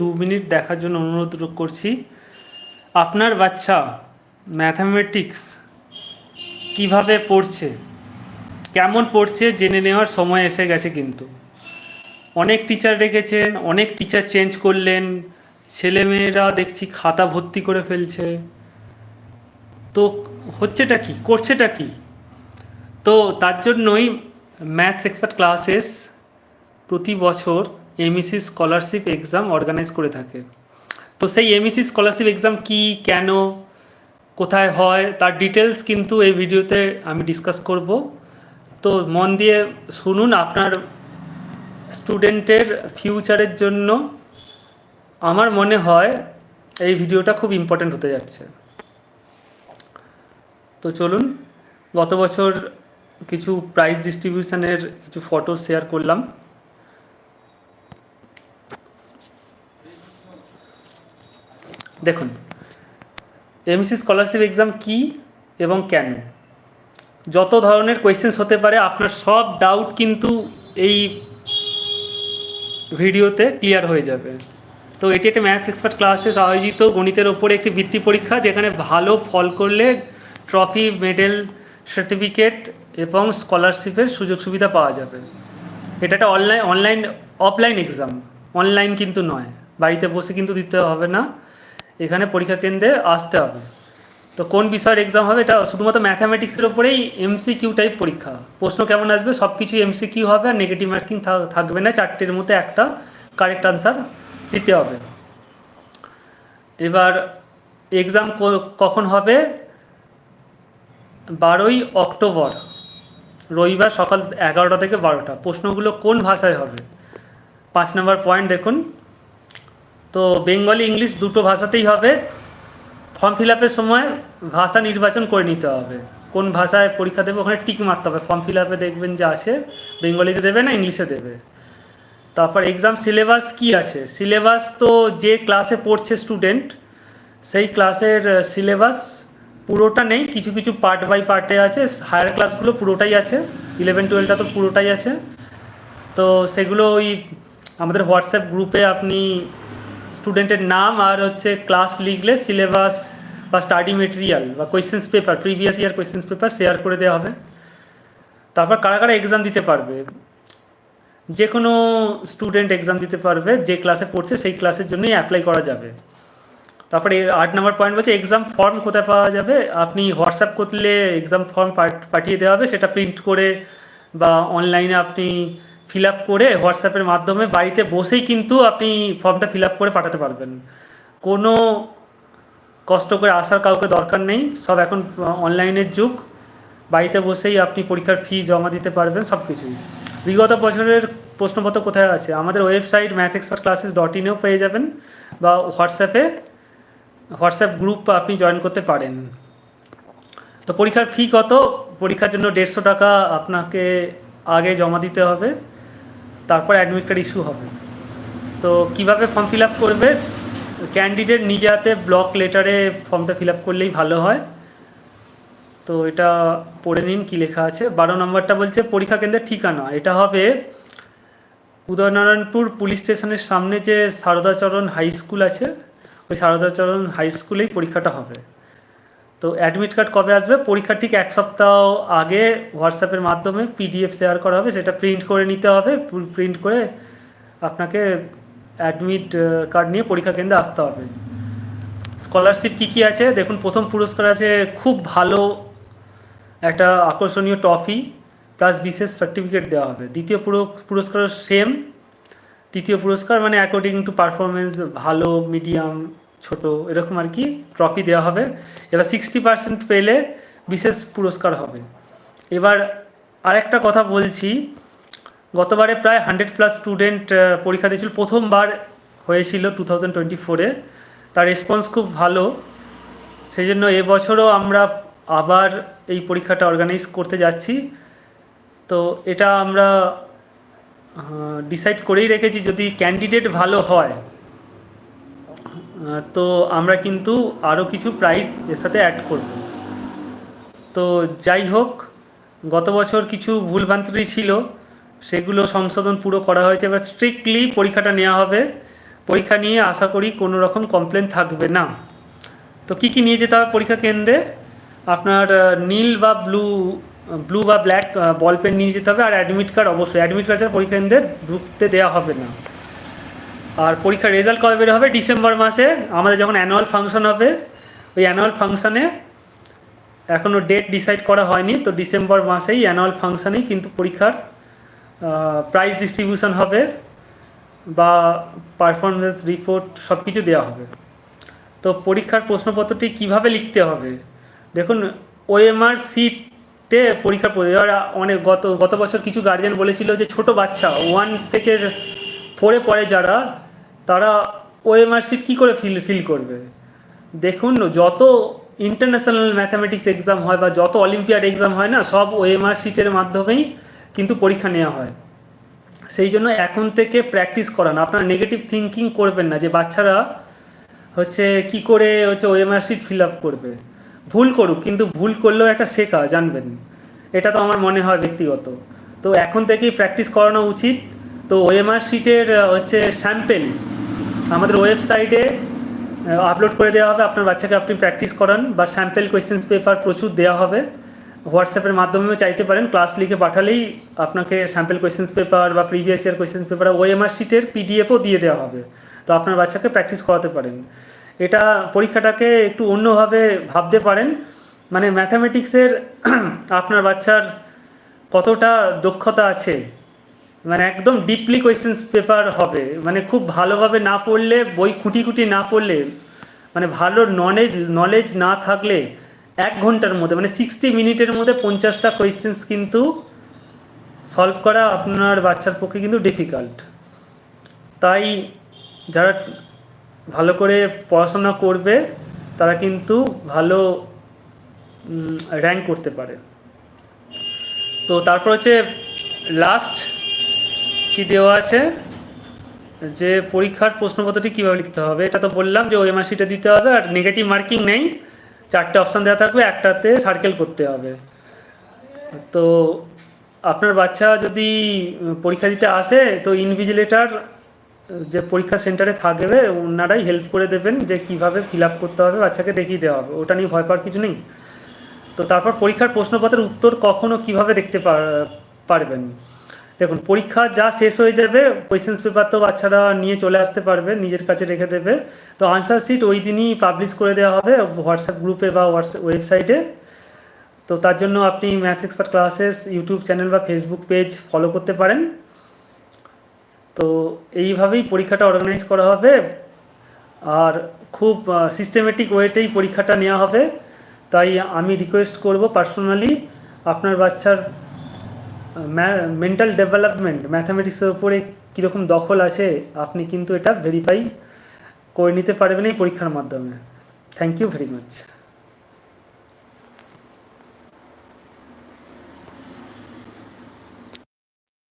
দু মিনিট দেখার জন্য অনুরোধ করছি। আপনার বাচ্চা ম্যাথামেটিক্স কীভাবে পড়ছে? কেমন পড়ছে জেনে নেওয়ার সময় এসে গেছে কিন্তু। অনেক টিচার রেখেছেন অনেক টিচার চেঞ্জ করলেন। ছেলেমেয়েরা দেখছি খাতা ভর্তি করে ফেলছে। তো হচ্ছেটা কি? করছেটা কি? তো তার জন্যই ম্যাথস এক্সপার্ট ক্লাসেস প্রতি বছর এমইসি স্কলারশিপ এক্সাম অর্গানাইজ করে থাকে। তো সেই এমইসি স্কলারশিপ এক্সাম কি, কেন, কোথায় হয়, তার ডিটেলস কিন্তু এই ভিডিওতে আমি ডিসকাস করব। তো মন দিয়ে শুনুন আপনার স্টুডেন্টের ফিউচারের জন্য। আমার মনে হয় এই ভিডিওটা খুব ইম্পর্ট্যান্ট হতে যাচ্ছে। তো চলুন, গত বছর কিছু প্রাইজ ডিস্ট্রিবিউশনের কিছু ফটো শেয়ার করলাম। দেখুন এমসি স্কলারশিপ এক্সাম কি এবং কেন? যত ধরনের কোয়েশ্চেন্স হতে পারে, আপনার সব ডাউট কিন্তু এই ভিডিওতে ক্লিয়ার হয়ে যাবে। তো এটি একটা ম্যাথস এক্সপার্ট ক্লাসেস আয়োজিত গণিতের ওপরে একটি বৃত্তি পরীক্ষা, যেখানে ভালো ফল করলে ট্রফি মেডেল সার্টিফিকেট এবং স্কলারশিপের সুযোগ সুবিধা পাওয়া যাবে। এটা একটা online online offline exam online কিন্তু নয়। বাড়িতে বসে কিন্তু দিতে হবে না। এখানে পরীক্ষা কেন্দ্রে আসতে হবে। তো কোন বিষয়ের এক্সাম হবে? এটা শুধুমাত্র ম্যাথামেটিক্সের ওপরেই এমসি কিউ টাইপ পরীক্ষা। প্রশ্ন কেমন আসবে? সব কিছু এমসি কিউ হবে আর নেগেটিভ মার্কিং থাকবে না। চারটের মধ্যে একটা কারেক্ট আনসার দিতে হবে। এবার এক্সাম কখন হবে? বারোই অক্টোবর, রবিবার সকাল এগারোটা থেকে বারোটা। প্রশ্নগুলো কোন ভাষায় হবে? পাঁচ নম্বর পয়েন্ট দেখুন। তো বেঙ্গলি, ইংলিশ দুটো ভাষাতেই হবে। ফর্ম ফিল আপের সময় ভাষা নির্বাচন করে নিতে হবে। কোন ভাষায় পরীক্ষা দেবে ওখানে টিক মারতে হবে। ফর্ম ফিল আপে দেখবেন যে আছে বেঙ্গলিতে দেবে না, ইংলিশে দেবে। তারপর এক্সাম সিলেবাস কি আছে? সিলেবাস তো যে ক্লাসে পড়ছে স্টুডেন্ট সেই ক্লাসের সিলেবাস পুরোটা নেই। কিছু কিছু পার্ট বাই পার্টে আছে। হায়ার ক্লাসগুলো পুরোটাই আছে। ইলেভেন টুয়েলভটা তো পুরোটাই আছে। তো সেগুলো ওই আমাদের হোয়াটসঅ্যাপ গ্রুপে আপনি স্টুডেন্টের নাম আর হচ্ছে ক্লাস লিখলে সিলেবাস বা স্টাডি মেটেরিয়াল বা questions paper previous year questions paper share করে দেওয়া হবে। তারপর কারা কারা এক্সাম দিতে পারবে? যে কোনো স্টুডেন্ট এক্সাম দিতে পারবে, যে ক্লাসে পড়ছে সেই ক্লাসের জন্যই অ্যাপ্লাই করা যাবে। তারপরে আট নম্বর পয়েন্ট বলছে এক্সাম ফর্ম কোথায় পাওয়া যাবে? আপনি হোয়াটসঅ্যাপ করলে এক্সাম ফর্ম পাঠিয়ে দেওয়া হবে, সেটা প্রিন্ট করে বা অনলাইনে আপনি ফিল আপ করে হোয়াটসঅ্যাপের মাধ্যমে বাড়িতে বসেই কিন্তু আপনি ফর্মটা ফিল আপ করে পাঠাতে পারবেন। কোনো কষ্ট করে আসার কাউকে দরকার নেই, সব এখন অনলাইনের যুগ। বাড়িতে বসেই আপনি পরীক্ষার ফি জমা দিতে পারবেন, সব কিছুই। বিগত বছরের প্রশ্নপত্র কোথায় আছে? আমাদের website math expert classes dot ইনেও পেয়ে যাবেন, বা হোয়াটসঅ্যাপে হোয়াটসঅ্যাপ গ্রুপ আপনি জয়েন করতে পারেন। তো পরীক্ষার ফি কত? পরীক্ষার জন্য দেড়শো টাকা আপনাকে আগে জমা দিতে হবে। তারপর অ্যাডমিট কার্ড ইস্যু হবে। তো কীভাবে ফর্ম ফিল আপ করবে? ক্যান্ডিডেট নিজে হাতে ব্লক লেটারে ফর্মটা ফিল আপ করলেই ভালো হয়। তো এটা পড়ে নিন কী লেখা আছে। বারো নম্বরটা বলছে, পরীক্ষা কেন্দ্রের ঠিকানা। এটা হবে উদয়নারায়ণপুর পুলিশ স্টেশনের সামনে যে সারদাচরণ হাই স্কুল আছে, ওই সারদাচরণ হাই স্কুলেই পরীক্ষাটা হবে। তো অ্যাডমিট কার্ড কবে আসবে? পরীক্ষা ঠিক এক সপ্তাহ আগে হোয়াটসঅ্যাপের মাধ্যমে পিডিএফ শেয়ার করা হবে, সেটা প্রিন্ট করে নিতে হবে প্রিন্ট করে আপনাকে অ্যাডমিট কার্ড নিয়ে পরীক্ষা কেন্দ্রে আসতে হবে। স্কলারশিপ কী কী আছে? দেখুন, প্রথম পুরস্কার আছে খুব ভালো একটা আকর্ষণীয় ট্রফি প্লাস বিশেষ সার্টিফিকেট দেওয়া হবে। দ্বিতীয় পুরস্কার সেম তৃতীয় পুরস্কার মানে অ্যাকর্ডিং টু পারফরমেন্স ভালো মিডিয়াম ছোট, এরকম আর কি ট্রফি দেওয়া হবে। এবার সিক্সটি পার্সেন্ট পেলে বিশেষ পুরস্কার হবে। এবার আরেকটা কথা বলছি, গতবারে প্রায় হান্ড্রেড প্লাস স্টুডেন্ট পরীক্ষা দিয়েছিল। প্রথমবার হয়েছিল টু থাউজেন্ড টোয়েন্টি ফোরে তার রেসপন্স খুব ভালো। সেই জন্য এবছরও আমরা আবার এই পরীক্ষাটা অর্গানাইজ করতে যাচ্ছি। তো এটা আমরা ডিসাইড করেই রেখেছি। যদি ক্যান্ডিডেট ভালো হয় তো আমরা কিন্তু আরও কিছু প্রাইজ এর সাথে অ্যাড করব। তো যাই হোক, গত বছর কিছু ভুলভ্রান্তি ছিল, সেগুলো সংশোধন পুরো করা হয়েছে। এবার স্ট্রিক্টলি পরীক্ষাটা নেওয়া হবে। পরীক্ষা নিয়ে আশা করি কোনো রকম কমপ্লেন থাকবে না। তো কী কী নিয়ে যেতে হবে পরীক্ষা কেন্দ্রে? আপনার নীল বা ব্লু ব্লু বা ব্ল্যাক বল পেন নিয়ে যেতে হবে। আর অ্যাডমিট কার্ড অবশ্যই। অ্যাডমিট কার্ড ছাড়া পরীক্ষা কেন্দ্রে ঢুকতে দেওয়া হবে না। আর পরীক্ষার রেজাল্ট কবে বের হবে? ডিসেম্বর মাসে। আমাদের যখন অ্যানুয়াল ফাংশন হবে, ওই অ্যানুয়াল ফাংশনে এখনও ডেট ডিসাইড করা হয়নি, তো ডিসেম্বর মাসেই অ্যানুয়াল ফাংশনেই কিন্তু পরীক্ষার প্রাইজ ডিস্ট্রিবিউশন হবে বা পারফরমেন্স রিপোর্ট সব কিছু দেওয়া হবে। তো পরীক্ষার প্রশ্নপত্রটি কীভাবে লিখতে হবে? দেখুন ওএমআর সিটে পরীক্ষার এবার অনেক গত গত বছর কিছু গার্জেন বলেছিল যে ছোট বাচ্চা ওয়ান থেকে ফোরে পড়ে যারা তারা ওএমআর সিট কী করে ফিল ফিল করবে? দেখুন, যত ইন্টারন্যাশনাল ম্যাথামেটিক্স এক্সাম হয় বা যত অলিম্পিয়াড এক্সাম হয় না, সব ওএমআর সিটের মাধ্যমেই কিন্তু পরীক্ষা নেওয়া হয়। সেই জন্য এখন থেকে প্র্যাকটিস করান। আপনার নেগেটিভ থিঙ্কিং করবেন না যে বাচ্চারা হচ্ছে কি করে হচ্ছে ওএমআর শিট ফিল আপ করবে। ভুল করুক, কিন্তু ভুল করলেও একটা শেখা, জানবেন। এটা তো আমার মনে হয় ব্যক্তিগত। তো এখন থেকেই প্র্যাকটিস করানো উচিত। তো ওএমআর শিটের হচ্ছে স্যাম্পেল আমাদের ওয়েবসাইটে আপলোড করে দেওয়া হবে। আপনার বাচ্চাকে আপনি প্র্যাকটিস করান বা স্যাম্পেল কোয়েশ্চেন্স পেপার প্রচুর দেওয়া হবে। হোয়াটসঅ্যাপের মাধ্যমেও চাইতে পারেন। ক্লাস লিখে পাঠালেই আপনাকে স্যাম্পেল কোয়েশ্চেন্স পেপার বা previous year questions paper OMR শিটের পিডিএফও দিয়ে দেওয়া হবে। তো আপনার বাচ্চাকে প্র্যাকটিস করাতে পারেন। এটা পরীক্ষাটাকে একটু অন্যভাবে ভাবতে পারেন। মানে ম্যাথামেটিক্সের আপনার বাচ্চার কতটা দক্ষতা আছে মানে একদম ডিপলি কোয়েশ্চেন্স পেপার হবে। মানে খুব ভালোভাবে না পড়লে, বই খুঁটি খুঁটি না পড়লে মানে ভালো নলেজ নলেজ না থাকলে এক ঘণ্টার মধ্যে মানে সিক্সটি মিনিটের মধ্যে পঞ্চাশটা কোয়েশ্চেন্স কিন্তু সলভ করা আপনার বাচ্চার পক্ষে কিন্তু ডিফিকাল্ট তাই যারা ভালো করে পড়াশোনা করবে, তারা কিন্তু ভালো র্যাঙ্ক করতে পারে। তো তারপর হচ্ছে লাস্ট কি দেওয়া আছে? যে পরীক্ষার প্রশ্নপত্রটি কীভাবে লিখতে হবে? এটা তো বললাম যে ওএমআরসিটা দিতে হবে আর নেগেটিভ মার্কিং নেই। চারটে অপশান দেওয়া থাকবে, একটাতে সার্কেল করতে হবে। তো আপনার বাচ্চা যদি পরীক্ষা দিতে আসে, তো ইনভিজিলেটার যে পরীক্ষা সেন্টারে থাকবে, ওনারাই হেল্প করে দেবেন যে কীভাবে ফিল আপ করতে হবে, বাচ্চাকে দেখিয়ে দেওয়া হবে। ওটা নিয়ে ভয় পাওয়ার কিছু নেই। তো তারপর পরীক্ষার প্রশ্নপত্রের উত্তর কখনো কীভাবে দেখতে পারবেন? দেখুন, পরীক্ষা যা শেষ হয়ে যাবে কোয়েশ্চেন্স পেপার তো বাচ্চারা নিয়ে চলে আসতে পারবে, নিজের কাছে রেখে দেবে। তো আনসার শিট ওই দিনই পাবলিশ করে দেওয়া হবে হোয়াটসঅ্যাপ গ্রুপে বা হোয়াটসঅ্যাপ ওয়েবসাইটে তো তার জন্য আপনি math expert classes YouTube channel বা ফেসবুক পেজ ফলো করতে পারেন। তো এইভাবেই পরীক্ষাটা অর্গানাইজ করা হবে। আর খুব সিস্টেমেটিক ওয়েতেই পরীক্ষাটা নেওয়া হবে। তাই আমি রিকোয়েস্ট করব পার্সোনালি আপনার বাচ্চার মেন্টাল ডেভেলপমেন্ট ম্যাথামেটিক্সের উপরে কীরকম দখল আছে, আপনি কিন্তু এটা ভেরিফাই করে নিতে পারবেন এই পরীক্ষার মাধ্যমে। Thank you very much